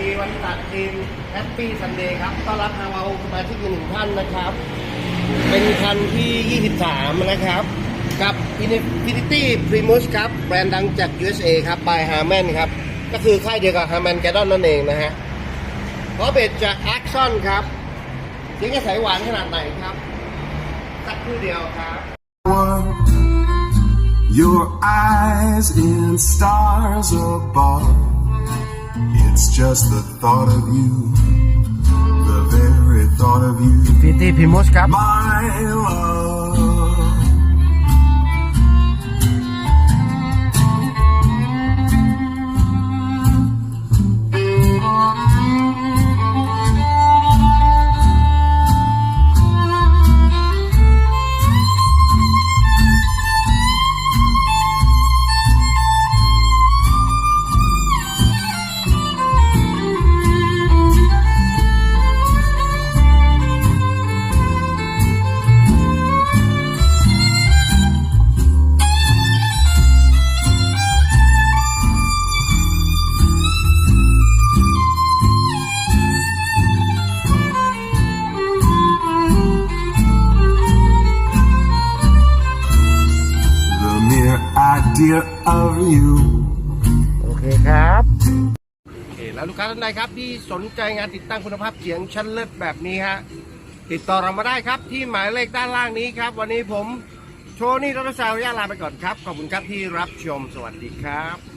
ดีวันตัดทีมแฮปปี้ซันเดย์ครับต้อนรับทางเราสมาชิกอีกหนึ่งท่านนะครับ เป็นคันที่ 23 นะครับ กับ Infinity Primus ครับ แบรนด์ดังจาก USA ครับ by Harman ครับ ก็คือค่ายเดียวกับ Harman g a d d o n นั่นเองนะฮะพอเบสจาก Axon ครับเสียงกระแสหวานขนาดไหนครับ สักครู่เดียวครับ Your eyes in stars above. It's just the thought of you, the very thought of you. My love. Idea of you. โอเคครับโอเคแล้วลูกค้าท่านใดครับ ที่สนใจงานติดตั้งคุณภาพเสียงชั้นเลิศแบบนี้ฮะติดต่อเรามาได้ครับที่หมายเลขด้านล่างนี้ครับ วันนี้ผมโชนี่รัตนสาวยาลาไปก่อนครับ ขอบคุณครับที่รับชมสวัสดีครับ